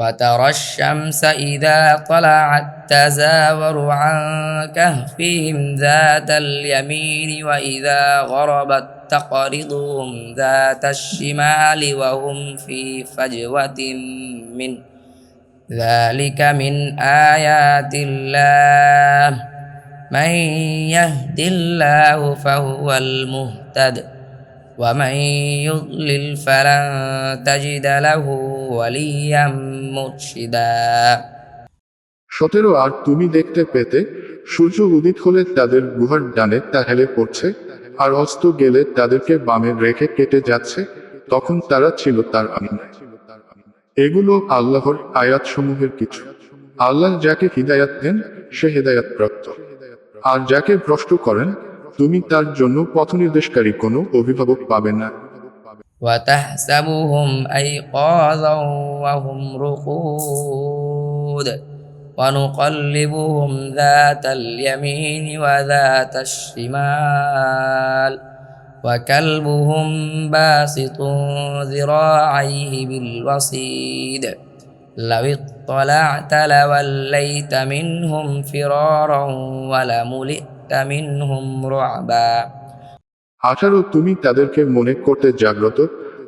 وترى الشمس إذا طلعت تزاور عن كهفهم ذات اليمين وإذا غربت تقرضهم ذات الشمال وهم في فجوة منه. ذلك من آيات الله. من يهد الله فهو المهتد. ومن يضلل فلن تجد له وليا مرشدا সতেরো আর তুমি দেখতে পেতে সূর্য উদিত হলে তাদের গুহার ডানে তা হেলে পড়ছে আর অস্ত গেলে তাদেরকে বামে রেখে কেটে যাচ্ছে তখন তারা ছিল তার আমিনায় এগুলো আল্লাহর আয়াত সমূহের কিছু আল্লাহ যাকে হিদায়াত দেন সে হেদায়াত প্রাপ্ত আর যাকে ভ্রষ্ট করেন তুমি তার জন্য পথনির্দেশকারী কোনো অভিভাবক পাবে না وتحسبهم أيقاظا وهم رقود ونقلبهم ذات اليمين وذات الشمال وكلبهم باسط ذراعيه بالوصيد لو اطلعت لوليت منهم فرارا ولملئت আঠারো, তুমি তাদেরকে মনে করতে জাগ্রত,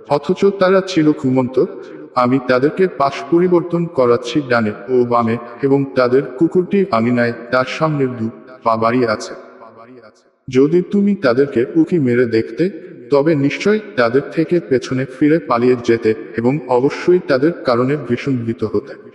অথচ তারা ছিল ঘুমন্ত। আমি তাদেরকে পাশ পরিবর্তন করাচ্ছি ডানে ও বামে, এবং তাদের কুকুরটি আঙিনায় তার সামনে দু পা আছে। যদি তুমি তাদেরকে উকি মেরে দেখতে, তবে নিশ্চয় তাদের থেকে পেছনে ফিরে পালিয়ে যেতে, এবং অবশ্যই তাদের কারণে ভীষণ ভীত হতে।